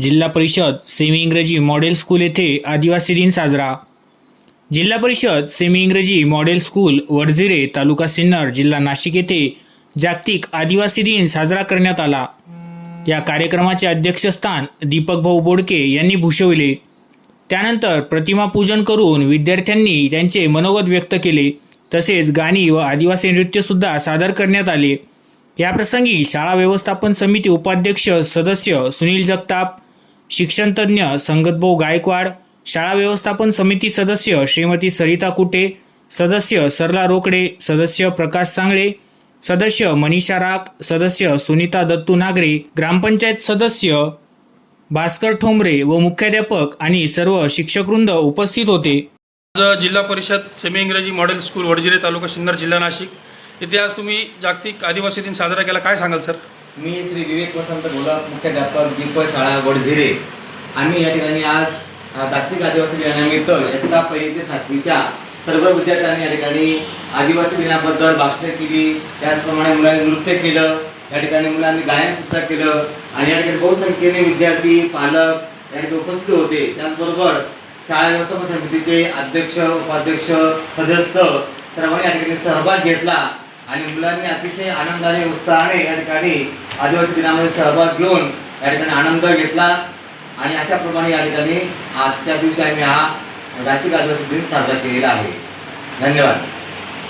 जिल्हा परिषद सेमी इंग्रजी model school येथे आदिवासी दिन साजरा. Zilla Parishad semi Ingraji model school Vadzire taluka Sinnar जिल्हा नाशिक येथे जागतिक आदिवासी दिन साजरा करण्यात आला. या कार्यक्रमाचे अध्यक्षस्थान दीपक भाऊ बोडके यांनी भूषविले. त्यानंतर प्रतिमा पूजन करून विद्यार्थ्यांनी त्यांचे मनोगत व्यक्त केले. तसेच गाणी व आदिवासी नृत्यसुद्धा सादर करण्यात आले. याप्रसंगी शाळा व्यवस्थापन समिती उपाध्यक्ष सदस्य सुनील जगताप शिक्षणतज्ज्ञ संगतभाऊ गायकवाड शाळा व्यवस्थापन समिती सदस्य श्रीमती सरिता कुटे सदस्य सरला रोकडे सदस्य प्रकाश सांगळे सदस्य मनीषा राख सदस्य सुनीता दत्तू नागरे ग्रामपंचायत सदस्य भास्कर ठोंबरे व मुख्याध्यापक आणि सर्व शिक्षकवृंद उपस्थित होते. आज जिल्हा परिषद सेमी इंग्रजी मॉडेल स्कूल वडजिरे तालुका सिन्नर जिल्हा नाशिक. इथे आज तुम्ही जागतिक आदिवासी दिन साजरा केला. काय सांगाल सर? मी श्री विवेक वसंत घोलप मुख्याध्यापक जिप शाळा वडझिरे. आम्ही या ठिकाणी आज जागतिक आदिवासी दिनानिमित्त इयत्ता पहिली ते सातवीच्या सर्व विद्यार्थ्यांनी या ठिकाणी आदिवासी दिनाबद्दल भाषणे केली. त्याचप्रमाणे मुलांनी नृत्य केलं. या ठिकाणी मुलांनी गायनसुद्धा केलं. आणि या ठिकाणी बहुसंख्येने विद्यार्थी पालक या ठिकाणी उपस्थित होते. त्याचबरोबर शाळा व्यवस्थापन समितीचे अध्यक्ष उपाध्यक्ष सदस्य सर्वांनी या ठिकाणी सहभाग घेतला. आणि मुलांनी अतिशय आनंदाने उत्साहाने या ठिकाणी आदिवासी दिनामध्ये सहभाग घेऊन या ठिकाणी आनंद घेतला. आणि अशाप्रमाणे या ठिकाणी आजच्या दिवशी आम्ही हा जागतिक आदिवासी दिन साजरा केलेला आहे. धन्यवाद.